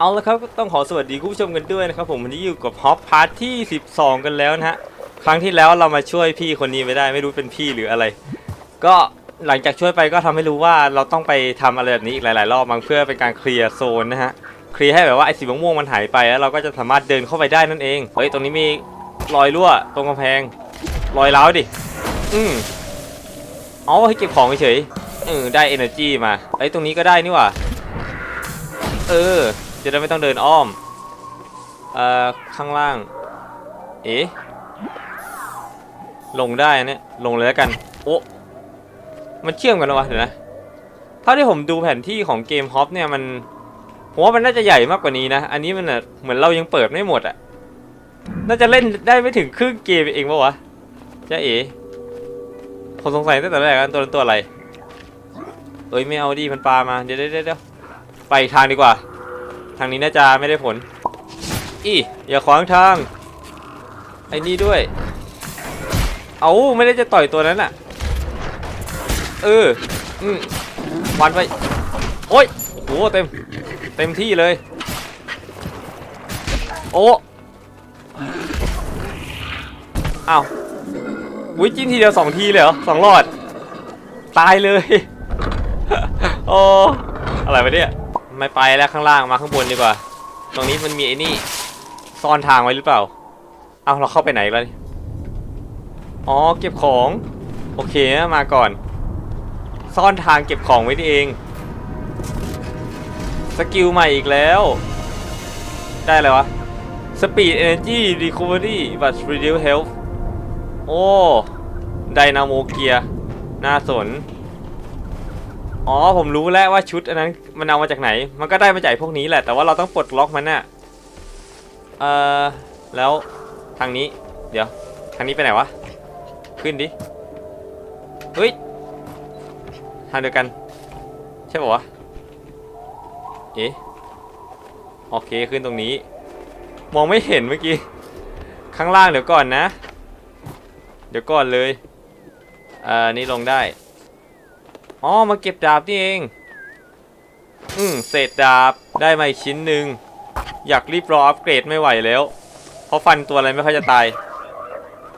เอาละครับต้องขอสวัสดีคุณผู้ชมกันด้วยนะครับผมวันนี้อยู่กับฮอปพาร์ทที่ 12 กันแล้วนะฮะครั้งที่แล้วเรามาช่วยพี่คนนี้ไม่ได้ไม่รู้เป็นพี่หรืออะไร ก็หลังจากช่วยไปก็ทำให้รู้ว่าเราต้องไปทำอะไรแบบนี้อีกหลาย ๆ รอบมั้งเพื่อเป็นการเคลียร์โซนนะฮะเคลียร์ให้แบบว่าไอ้สีม่วงมันหายไปแล้วเราก็จะสามารถเดินเข้าไปได้นั่นเองเฮ้ยตรงนี้มีรอยรั่วตรงกำแพงรอยร้าวดิอืมเอาให้เก็บของเฉยเออได้ energy มาไอ้ตรงนี้ก็ได้นี่หว่าเออ จะได้ไม่ต้องเดินอ้อม เอ่อ ข้างล่าง เอ๊ะ ลงได้เนี่ย ลงเลยแล้วกัน โอ้มันเชื่อมกันเหรอวะ เดี๋ยวนะ เท่าที่ผมดูแผนที่ของเกมฮอปเนี่ยมัน ผมว่ามันน่าจะใหญ่มากกว่านี้นะ อันนี้มันเหมือนเรายังเปิดไม่หมดอะน่าจะเล่นได้ไม่ถึงครึ่งเกมเองปะวะจ้าเอ๋ผมสงสัยตั้งแต่แรกกันตัวนั้นตัวอะไร เอ้ยไม่เอาดิมันปลามา เดี๋ยวเดี๋ยวเดี๋ยวไปอีกทางดีกว่า ทางนี้น่าจะไม่ได้ผล อีอย่าขวางทาง ไอ้นี่ด้วย เอาไม่ได้จะต่อยตัวนั้นอะเออ อืมวันไป โอ้ยโอ้เต็ม เต็มที่เลย โอ้อ้าววิจิ้นทีเดียวสองทีเลยเหรอสองหลอด ตายเลย โอ้อะไรวะเนี่ย ไม่ไปแล้วข้างล่างมาข้างบนดีกว่า ตรงนี้มันมีไอ้นี่ ซ่อนทางไว้หรือเปล่า เอาเราเข้าไปไหนแล้วนี่อ๋อเก็บของ โอเคมาก่อน ซ่อนทางเก็บของไว้นี่เอง สกิลใหม่อีกแล้ว ได้เลยวะ Speed Energy Recovery but Reduce Health โอ้ไดนาโมเกียน่าสน อ๋อผมรู้แล้วว่าชุดอันนั้นมันเอามาจากไหน มันก็ได้มาจากพวกนี้แหละแต่ว่าเราต้องปลดล็อกมันน่ะเอ่อแล้วทางนี้ เดี๋ยว ทางนี้ไปไหนวะ ขึ้นดิ เฮ้ย ทางเดียวกัน ใช่ป่าวะ เอ๊ะ โอเคขึ้นตรงนี้ มองไม่เห็นเมื่อกี้ ข้างล่างเดี๋ยวก่อนนะ เดี๋ยวก่อนเลยเอ่อนี่ลงได้ อ๋อ มาเก็บดาบนี่เอง อืมเศษดาบได้มาอีกชิ้นหนึ่ง อยากรีบรออัปเกรดไม่ไหวแล้ว เพราะฟันตัวอะไรไม่ค่อยจะตาย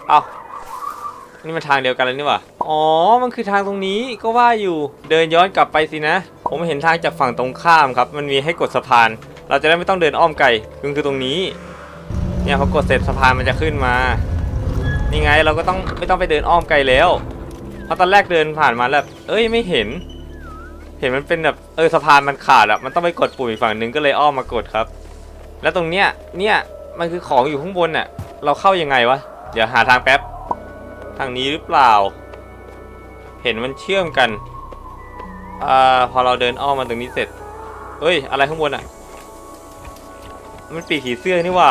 เอ้านี่มันทางเดียวกันเลยนี่หว่า อ๋อ มันคือทางตรงนี้ก็ว่าอยู่ เดินย้อนกลับไปสินะ ผมเห็นทางจากฝั่งตรงข้ามครับ มันมีให้กดสะพาน เราจะได้ไม่ต้องเดินอ้อมไกลคือคือตรงนี้ เนี่ยพอกดเสร็จสะพานมันจะขึ้นมา นี่ไงเราก็ต้องไม่ต้องไปเดินอ้อมไกลแล้ว ราะตอนแรกเดินผ่านมาแล้วแบบเอ้ยไม่เห็น เห็นมันเป็นแบบเออสะพานมันขาดอะมันต้องไปกดปุ่มอีกฝั่งหนึ่งก็เลยอ้อมมากดครับ แล้วตรงเนี้ยเนี่ยมันคือของอยู่ข้างบนน่ะเราเข้ายังไงวะเดี๋ยวหาทางแป๊บทางนี้หรือเปล่า เห็นมันเชื่อมกันอ่าพอเราเดินอ้อมมาตรงนี้เสร็จเฮ้ยอะไรข้างบนอะมันปีกผีเสื้อนี่ว่า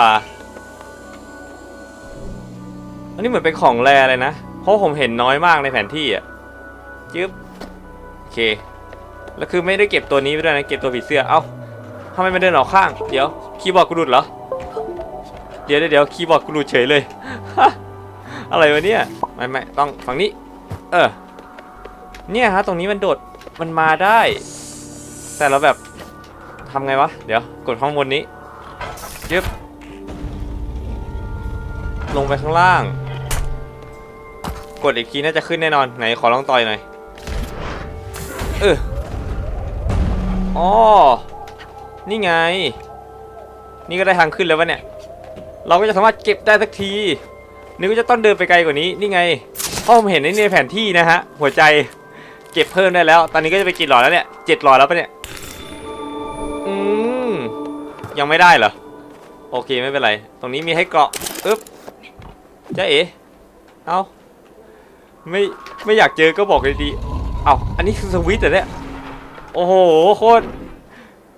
อันนี้เหมือนเป็นของแรเลยนะ เพราะผมเห็นน้อยมากในแผนที่อะจึ๊บโอเค แล้วคือไม่ได้เก็บตัวนี้ไปด้วยนะ เก็บตัวผีเสื้อ เอ้าทำไมมันเดินออกข้าง เดี๋ยว คีย์บอร์ดกูหลุดเหรอ เดี๋ยวเดี๋ยวเดี๋ยวคีย์บอร์ดกูหลุดเฉยเลย อะไรวะเนี่ย ไม่ไม่ต้องฝั่งนี้ เออ เนี่ยฮะ ตรงนี้มันโดด มันมาได้ แต่เราแบบทำไงวะ เดี๋ยว กดข้างบนนี้ยึบลงไปข้างล่าง กดอีกทีน่าจะขึ้นแน่นอนไหนขอลองต่อยหน่อยเอออ๋อนี่ไง นี่ก็ได้ทางขึ้นแล้ววะเนี่ย เราก็จะสามารถเก็บได้สักทีนึกว่าจะต้องเดินไปไกลกว่านี้นี่ไงเพราะผมเห็นในแผนที่นะฮะหัวใจเก็บเพิ่มได้แล้ว ตอนนี้ก็จะไปกี่หลอดแล้วเนี่ยเจ็ดหลอดแล้วปะเนี่ยอืมยังไม่ได้เหรอโอเคไม่เป็นไร ตรงนี้มีให้เกาะอึ๊บจ้าเอ๋เอา ไม่ไม่อยากเจอก็บอกเลยดีเอาอันนี้คือสวิตช์เหรอเนี่ยโอ้โหโคตร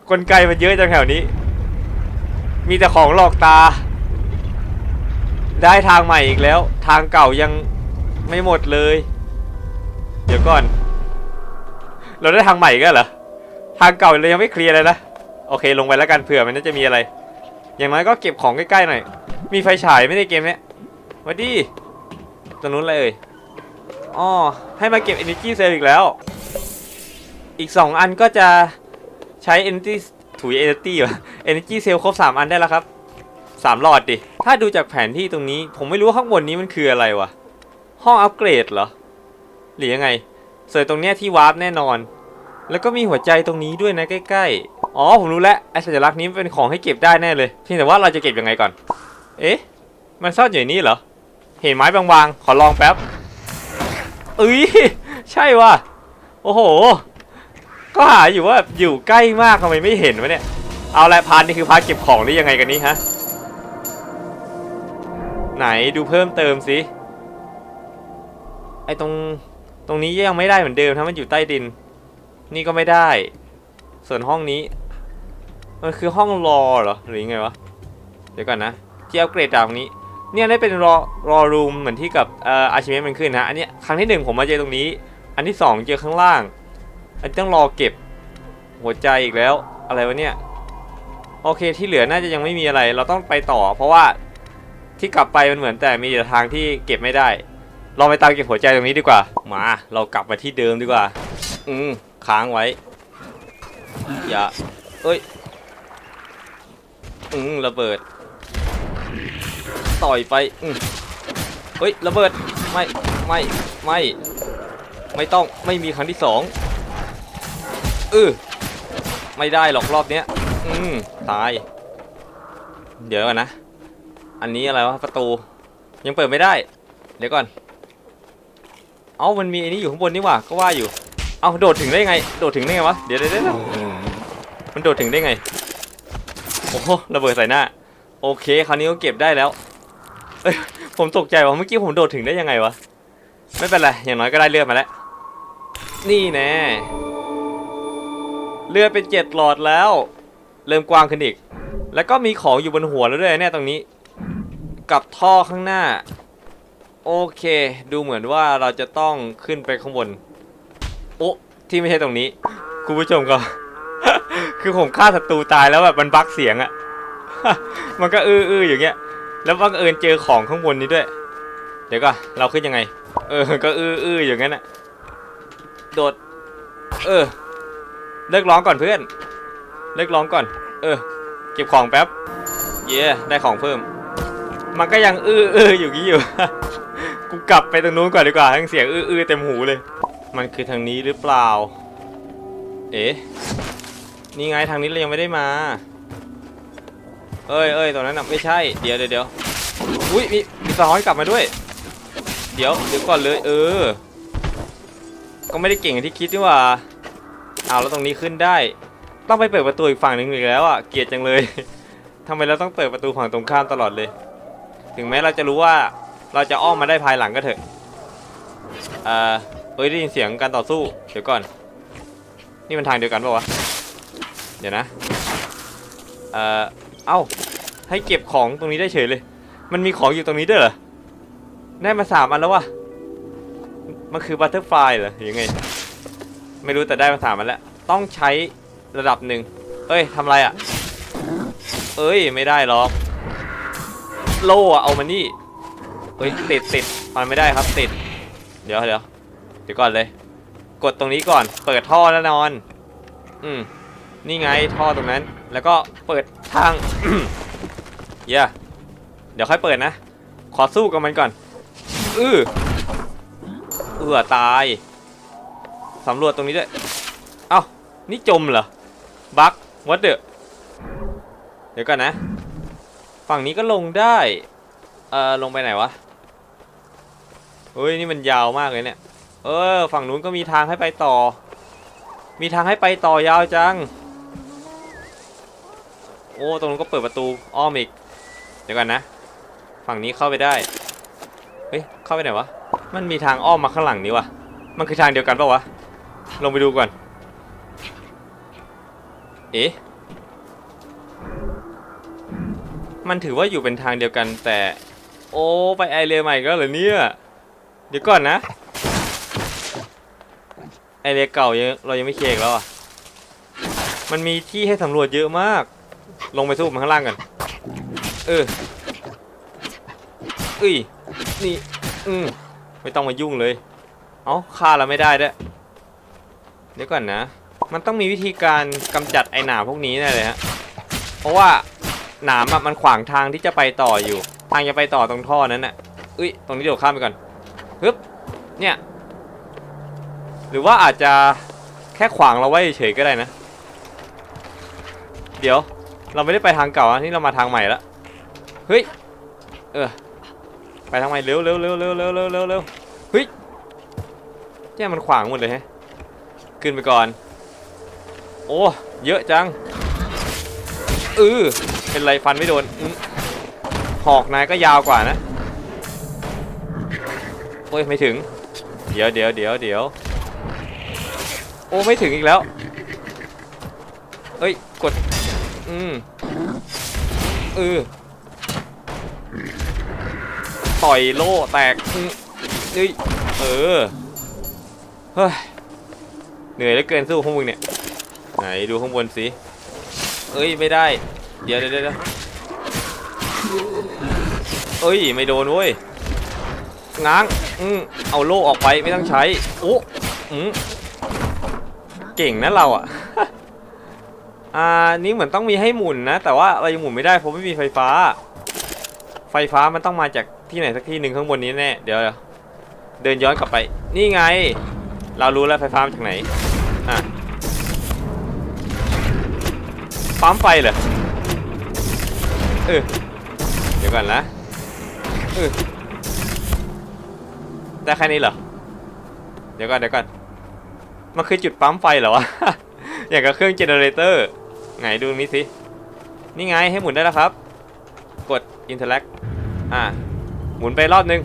กลไกมันเยอะจังแถวนี้ มีแต่ของหลอกตา ได้ทางใหม่อีกแล้ว ทางเก่ายังไม่หมดเลย เดี๋ยวก่อน เราได้ทางใหม่กันเหรอทางเก่าเลยยังไม่เคลียร์เลยนะโอเค ลงไปแล้วกันเผื่อมันน่าจะมีอะไร อย่างน้อยก็เก็บของใกล้ๆหน่อย มีไฟฉายไม่ได้เกมเนี้ยวัดดีตรงนู้นเลยเอ่ย อ๋อให้มาเก็บ Energy Cell อีกแล้ว อีก 2 อันก็จะใช้ Energy ถุยเอเนจีวะเอเนจีเซลครบสามอันได้แล้วครับสามหลอดดิ ถ้าดูจากแผนที่ตรงนี้ ผมไม่รู้ว่าข้างบนนี้มันคืออะไรวะ ห้องอัปเกรดเหรอ หรือยังไงส่วนตรงเนี้ยที่วาร์ปแน่นอน แล้วก็มีหัวใจตรงนี้ด้วยนะใกล้ๆ อ๋อผมรู้แล้วไอ้สัญลักษณ์นี้เป็นของให้เก็บได้แน่เลยเพียงแต่ว่าเราจะเก็บยังไงก่อน เอ๊ะ มันซ่อนอยู่นนี้เหรอ เห็นไม้บางๆ ขอลองแป๊บ เอ้ยใช่ว่ะโอ้โห ก็หาอยู่ว่าอยู่ใกล้มากทำไมไม่เห็นวะเนี่ยเอาละพานนี่คือพานเก็บของหรือยังไงกันนี้ฮะไหนดูเพิ่มเติมสิไอตรงตรงนี้ยังไม่ได้เหมือนเดิมถ้ามันอยู่ใต้ดิน นี่ก็ไม่ได้ ส่วนห้องนี้มันคือห้องรอเหรอหรือไงวะเดี๋ยวก่อนนะที่อัปเกรดจากนี้ เนี่ยได้เป็นรอรอรูมเหมือนที่กับเอ่ออาชิเมะมันขึ้นนะอันนี้ครั้งที่หนึ่งผมมาเจอตรงนี้ อันที่สองเจอข้างล่าง อันนต้องรอเก็บหัวใจอีกแล้วอะไรวะเนี่ยโอเคที่เหลือน่าจะยังไม่มีอะไร เราต้องไปต่อ เพราะว่าที่กลับไปมันเหมือนแต่มีแต่ทางที่เก็บไม่ได้ลองไปตามเก็บหัวใจตรงนี้ดีกว่า มาเรากลับมาที่เดิมดีกว่า อืมค้างไว้ อย่าเอ้ย อืมระเบิด ต่อยไปอืมเฮ้ยระเบิดไม่ไม่ไม่ไม่ต้องไม่มีครั้งที่สองเออไม่ได้หรอกรอบเนี้ยอืมตาย เดี๋ยวก่อนนะ อันนี้อะไรวะประตู ยังเปิดไม่ได้ เดี๋ยวก่อน เอ้ามันมีอันนี้อยู่ข้างบนนี่หว่าก็ว่าอยู่ เอ้าโดดถึงได้ไง โดดถึงได้ไงวะเดี๋ยวเดี๋ยวเดี๋ยวมันโดดถึงได้ไงโอ้โหระเบิดใส่หน้า โอเค คราวนี้ก็เก็บได้แล้ว เอ้ยผมตกใจว่าเมื่อกี้ผมโดดถึงได้ยังไงวะ ไม่เป็นไร อย่างน้อยก็ได้เลือดมาแล้ว นี่แน่ เลือดเป็นเจ็ดหลอดแล้ว เริ่มกว้างขึ้นอีก แล้วก็มีของอยู่บนหัวแล้วด้วยเนี่ยตรงนี้ กับท่อข้างหน้า โอเค ดูเหมือนว่าเราจะต้องขึ้นไปข้างบน โอ้ที่ไม่ใช่ตรงนี้ คุณผู้ชมก็ คือผมฆ่าศัตรูตายแล้วแบบมันบั๊กเสียงอะ มันก็อื้อๆอย่างเงี้ย แล้วบังเอิญเจอของข้างบนนี้ด้วย เดี๋ยวก่อนเราขึ้นยังไง เออ ก็อื้อๆอย่างนั้นอะโดด เออ เลิกร้องก่อนเพื่อน เลิกร้องก่อน เออ เก็บของแป๊บ เย่ได้ของเพิ่ม มันก็ยังอื้อๆอยู่งี้อยู่ กูกลับไปตรงนู้นก่อนดีกว่าทั้งเสียงอื้อๆเต็มหูเลย มันคือทางนี้หรือเปล่า เอ๊ะ นี่ไงทางนี้เรายังไม่ได้มา เอ้ยเอ้ยตรงนั้นน่ะไม่ใช่ เดี๋ยวเดี๋ยวเดี๋ยวอุ้ยมีมีสะท้อนกลับมาด้วย เดี๋ยวเดี๋ยวก่อนเลย เออ ก็ไม่ได้เก่งอย่างที่คิดนี่หว่าเอาแล้วตรงนี้ขึ้นได้ ต้องไปเปิดประตูอีกฝั่งหนึ่งอีกแล้วอะ เกลียดจังเลยทำไมเราต้องเปิดประตูฝั่งตรงข้ามตลอดเลย ถึงแม้เราจะรู้ว่าเราจะอ้อมมาได้ภายหลังก็เถอะเอ่อเอ้ยได้ยินเสียงการต่อสู้ เดี๋ยวก่อน นี่มันทางเดียวกันปะวะ เดี๋ยวนะ เอ่อ เอ้า ให้เก็บของตรงนี้ได้เฉยเลย มันมีของอยู่ตรงนี้ด้วยเหรอ ได้มาสามอันแล้ววะมันคือบัตเตอร์ฟลายเหรอยังไง ไม่รู้แต่ได้มาสามอันแล้ว ต้องใช้ระดับหนึ่งเอ้ยทำไรอะ่ะ เอ้ยไม่ได้หรอก โล่อะเอามานี่เฮ้ยติดติดมันไม่ได้ครับติด เดี๋ยวเดี๋ยวเดี๋ยวก่อนเลย กดตรงนี้ก่อน เปิดท่อแน่นอน อืม นี่ไงท่อตรงนั้น แล้วก็เปิดทาง เย่เดี๋ยวค่อยเปิดนะ ขอสู้กับมันก่อน อือเอือตาย สำรวจตรงนี้ด้วย เอ้า นี่จมเหรอ บักวัดเดอะเดี๋ยวก่อนนะ ฝั่งนี้ก็ลงได้ เอ่อ ลงไปไหนวะเฮ้ย นี่มันยาวมากเลยเนี่ย เออ ฝั่งนู้นก็มีทางให้ไปต่อ มีทางให้ไปต่อยาวจัง อ้ตรงนู้นก็เปิดประตูอ้อมอีกเดี๋ยวกันนะ ฝั่งนี้เข้าไปได้เฮ้ยเข้าไปไหนวะมันมีทางอ้อมมาข้างหลังนี้วะมันคือทางเดียวกันปะวะลงไปดูก่อนเอ๊ะมันถือว่าอยู่เป็นทางเดียวกันแต่ โอ้ไปไอเรียใหม่ก็เหรอเนี่ยเดี๋ยวก่อนนะไอเรียเก่ายังเรายังไม่เคลียร์แล้วอะมันมีที่ให้สำรวจเยอะมาก ลงไปสู้มันข้างล่างกันเออเอ้ยนี่อืมไม่ต้องมายุ่งเลย เอ้าฆ่าเราไม่ได้ด้วยเดี๋ยวก่อนนะ มันต้องมีวิธีการกำจัดไอหนามพวกนี้แน่เลยฮะเพราะว่าหนามอะมันขวางทางที่จะไปต่ออยู่ ทางจะไปต่อตรงท่อนั้นน่ะอุ้ยตรงนี้เดี๋ยวข้ามไปก่อนฮึบเนี่ยหรือว่าอาจจะแค่ขวางเราไว้เฉยก็ได้นะ เดี๋ยว เราไม่ได้ไปทางเก่าอะนี่เรามาทางใหม่ละเฮ้ยเออไปทางใหม่เร็วเร็วเร็วเร็วเร็วเร็วเร็วเร็วเฮ้ยแย่มันขวางหมดเลยฮะขึ้นไปก่อน โอ้เยอะจังเออเป็นไรฟันไม่โดนหอกนายก็ยาวกว่านะโอ้ยไม่ถึง เดี๋ยวเดี๋ยวเดี๋ยวเดี๋ยวโอ้ไม่ถึงอีกแล้วเอ้ยกด เออต่อยโล่แตกเอ้ยเออเฮ้ยเหนื่อยเหลือเกินสู้พวกมึงเนี่ยไหนดูข้างบนสิเอ้ยไม่ได้ เดี๋ยวเดี๋ยวเดี๋ยวเอ้ยไม่โดนเว้ยง้างอืมเอาโล่ออกไปไม่ต้องใช้โอ้อืมเก่งนะเราอะ อ่านี่เหมือนต้องมีให้หมุนนะ แต่ว่าเรายังหมุนไม่ได้เพราะไม่มีไฟฟ้า ไฟฟ้ามันต้องมาจากที่ไหนสักที่หนึ่งข้างบนนี้แน่เดี๋ยวเดี๋ยวเดินย้อนกลับไป นี่ไง เรารู้แล้วไฟฟ้ามาจากไหนอะปั๊มไฟเหรอเออเดี๋ยวก่อนนะเออได้แค่นี้เหรอเดี๋ยวก่อนเดี๋ยวก่อนมันคือจุดปั๊มไฟเหรอวะ อย่างกับเครื่องเจเนเรเตอร์ ไงดูนี้สิ นี่ไงให้หมุนได้แล้วครับ กด interact อ่า หมุนไปรอบนึง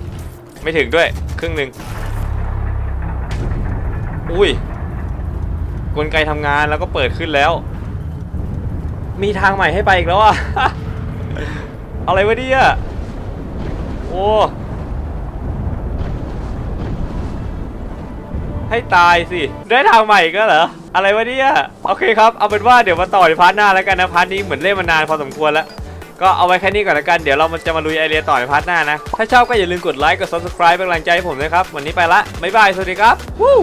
ไม่ถึงด้วย ครึ่งหนึ่งอุ้ย กลไกทำงานแล้วก็เปิดขึ้นแล้ว มีทางใหม่ให้ไปอีกแล้วอะอะไรวะเนี่ยโอ้ให้ตายสิ ได้ทางใหม่ก็เหรอ อะไรวะเนี่ยโอเคครับเอาเป็นว่าเดี๋ยวมาต่อในพาร์ทหน้าแล้วกันนะพาร์ทนี้เหมือนเล่นมานานพอสมควรแล้วก็เอาไว้แค่นี้ก่อนละกันเดี๋ยวเราจะมาลุยไอเรียต่อในพาร์ทหน้านะถ้าชอบก็อย่าลืมกดไลค์กด subscribe เป็นกำลังใจให้ผมนะครับวันนี้ไปละบ๊ายบายสวัสดีครับวู้